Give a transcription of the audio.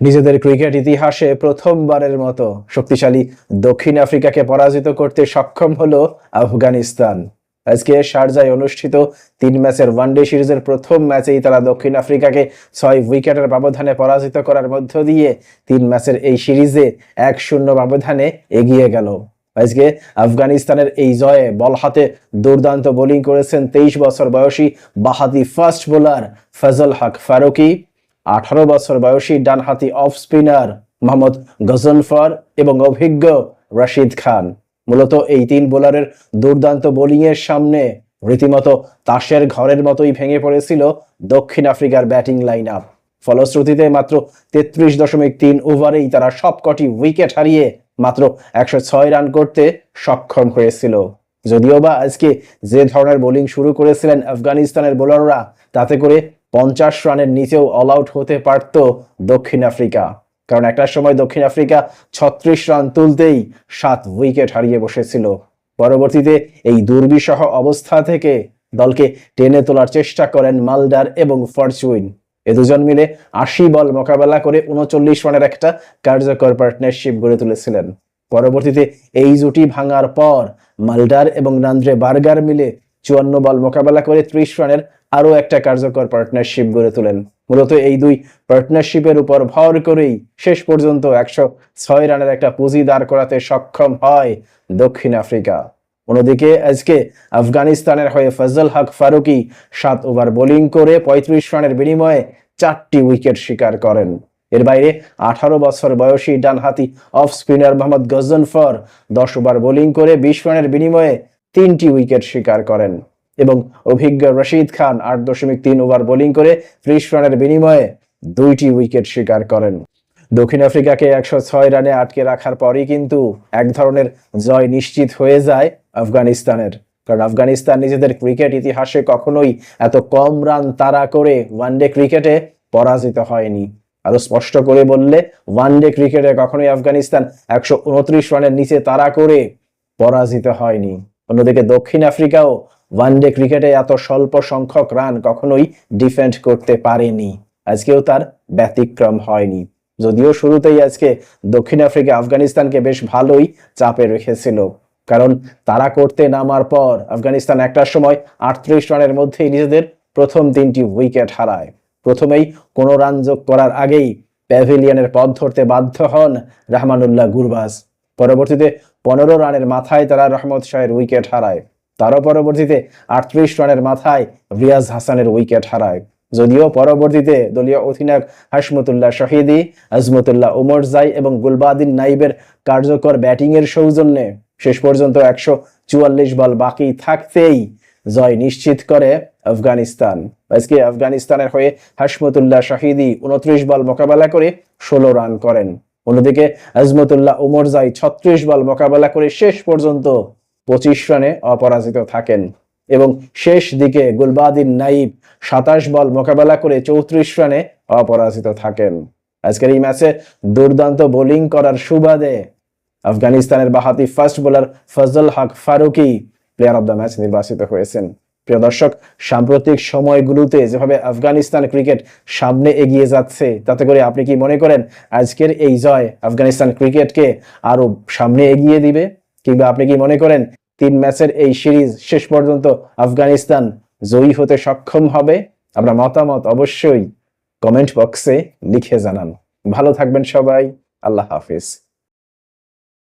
নিজেদের ক্রিকেট ইতিহাসে প্রথমবারের মতো শক্তিশালী দক্ষিণ আফ্রিকাকে পরাজিত করতে সক্ষম হলো আফগানিস্তান। আজকে শারজায় অনুষ্ঠিত তিন ম্যাচের ওয়ানডে সিরিজের প্রথম ম্যাচেই তারা দক্ষিণ আফ্রিকাকে ছয় উইকেটের ব্যবধানে পরাজিত করার মধ্য দিয়ে তিন ম্যাচের এই সিরিজে এক শূন্য ব্যবধানে এগিয়ে গেল। আজকে আফগানিস্তানের এই জয়ে বল হাতে দুর্দান্ত বোলিং করেছেন তেইশ বছর বয়সী বাহাতি ফাস্ট বোলার ফজল হক ফারুকি। আঠারো বছর বয়সী ডানহাতি অফ স্পিনার মোহাম্মদ গজনফর এবং অভিজ্ঞ রশিদ খান। মূলত এই তিন বোলারের দুর্দান্ত বোলিংয়ের সামনে রীতিমতো তাসের ঘরের মতোই ভেঙে পড়েছিল দক্ষিণ আফ্রিকার ব্যাটিং লাইন আপ ফলশ্রুতিতে মাত্র তেত্রিশ দশমিক তিন ওভারেই তারা সবকটি উইকেট হারিয়ে মাত্র একশো ছয় রান করতে সক্ষম হয়েছিল। যদিও বা আজকে যে ধরনের বোলিং শুরু করেছিলেন আফগানিস্তানের বোলাররা তাতে করে পঞ্চাশ রানের নিচেও অল আউট হতে পারত দক্ষিণ আফ্রিকা। কারণ একটা সময় দক্ষিণ আফ্রিকা ছত্রিশ রান তুলতেই সাত উইকেট হারিয়ে বসেছিল। পরবর্তীতে এই দুর্বিষহ অবস্থা থেকে দলকে টেনে তোলার চেষ্টা করেন মালডার এবং ফরচুইন। এ দুজন মিলে আশি বল মোকাবেলা করে উনচল্লিশ রানের একটা কার্যকর পার্টনারশিপ গড়ে তুলেছিলেন। পরবর্তীতে এই জুটি ভাঙার পর মালডার এবং নান্দ্রে বার্গার মিলে চুয়ান্ন বল মোকাবেলা করে ত্রিশ রানের আরও একটা কার্যকর পার্টনারশিপ গড়ে তোলেন। মূলত এই দুই পার্টনারশিপের উপর ভর করেই শেষ পর্যন্ত একশো ছয় রানের একটা পুঁজি দাঁড় করাতে সক্ষম হয় দক্ষিণ আফ্রিকা। অন্যদিকে আজকে আফগানিস্তানের হয়ে ফজল হক ফারুকি সাত ওভার বোলিং করে পঁয়ত্রিশ রানের বিনিময়ে চারটি উইকেট শিকার করেন। এর বাইরে আঠারো বছর বয়সী ডানহাতি অফ স্পিনার মোহাম্মদ গজনফর দশ ওভার বোলিং করে বিশ রানের বিনিময়ে তিনটি উইকেট শিকার করেন। এবং অভিজ্ঞ রশিদ খান আট দশমিক তিন ওভার বোলিং করে ত্রিশ রানের বিনিময়ে দুইটি উইকেট শিকার করেন। দক্ষিণ আফ্রিকাকে একশো ছয় রানে আটকে রাখার পরই কিন্তু এক ধরনের জয় নিশ্চিত হয়ে যায় আফগানিস্তানের। কারণ আফগানিস্তান নিজেদের ক্রিকেট ইতিহাসে কখনোই এত কম রান তাড়া করে ওয়ানডে ক্রিকেটে পরাজিত হয়নি। আরও স্পষ্ট করে বললে, ওয়ানডে ক্রিকেটে কখনোই আফগানিস্তান একশো উনত্রিশ রানের নিচে তারা করে পরাজিত হয়নি। অন্যদিকে দক্ষিণ আফ্রিকাও ওয়ানডে ক্রিকেটে এত স্বল্প সংখ্যক রান কখনোই ডিফেন্ড করতে পারেনি। আজকেও তার ব্যতিক্রম হয়নি। যদিও শুরুতেই আজকে দক্ষিণ আফ্রিকা আফগানিস্তানকে বেশ ভালোই চাপে রেখেছিল। কারণ তারা করতে নামার পর আফগানিস্তান একটার সময় আটত্রিশ রানের মধ্যেই নিজেদের প্রথম তিনটি উইকেট হারায়। প্রথমেই কোনো রান যোগ করার আগেই প্যাভিলিয়নের পথ ধরতে বাধ্য হন রহমানুল্লাহ গুরবাজ। পরবর্তীতে পনেরো রানের মাথায় তারা রহমত শাহের উইকেট হারায়। তারও পরবর্তীতে আটত্রিশ রানের মাথায় রিয়াজ হাসানের উইকেট হারায়। যদিও পরবর্তীতে দলীয় অধিনায়ক হাসমতুল্লাহ শহীদি, আজমতুল্লাহ ওমরজাই এবং গুলবাদিন নাইবের কার্যকর ব্যাটিংয়ের সৌজন্যে শেষ পর্যন্ত একশো চুয়াল্লিশ বল বাকি থাকতেই জয় নিশ্চিত করে আফগানিস্তান। আজকে আফগানিস্তানের হয়ে হাসমতুল্লাহ শাহিদি উনত্রিশ বল মোকাবেলা করে ষোলো রান করেন। অন্যদিকে আজমতুল্লাহ উমরজাই ছত্রিশ বল মোকাবেলা করে শেষ পর্যন্ত পঁচিশ রানে অপরাজিত থাকেন এবং শেষ দিকে গুলবাদিন নাইব সাতাশ বল মোকাবেলা করে চৌত্রিশ রানে অপরাজিত থাকেন। আজকের এই ম্যাচে দুর্দান্ত বোলিং করার সুবাদে আফগানিস্তানের বাহাতি fast bowler Fazal Haq Farooqi player of the match নির্বাচিত হয়েছেন। প্রিয় দর্শক, সাম্প্রতিক সময়গুলোতে যেভাবে আফগানিস্তান ক্রিকেট সামনে এগিয়ে যাচ্ছে, তাতে করে আপনি কি মনে করেন আজকের এই জয় আফগানিস্তান ক্রিকেটকে আরও সামনে এগিয়ে দিবে? কিংবা আপনি কি মনে করেন তিন ম্যাচের এই সিরিজ শেষ পর্যন্ত আফগানিস্তান জয়ী হতে সক্ষম হবে? আপনার মতামত অবশ্যই কমেন্ট বক্সে লিখে জানান। ভালো থাকবেন সবাই। আল্লাহ হাফিজ।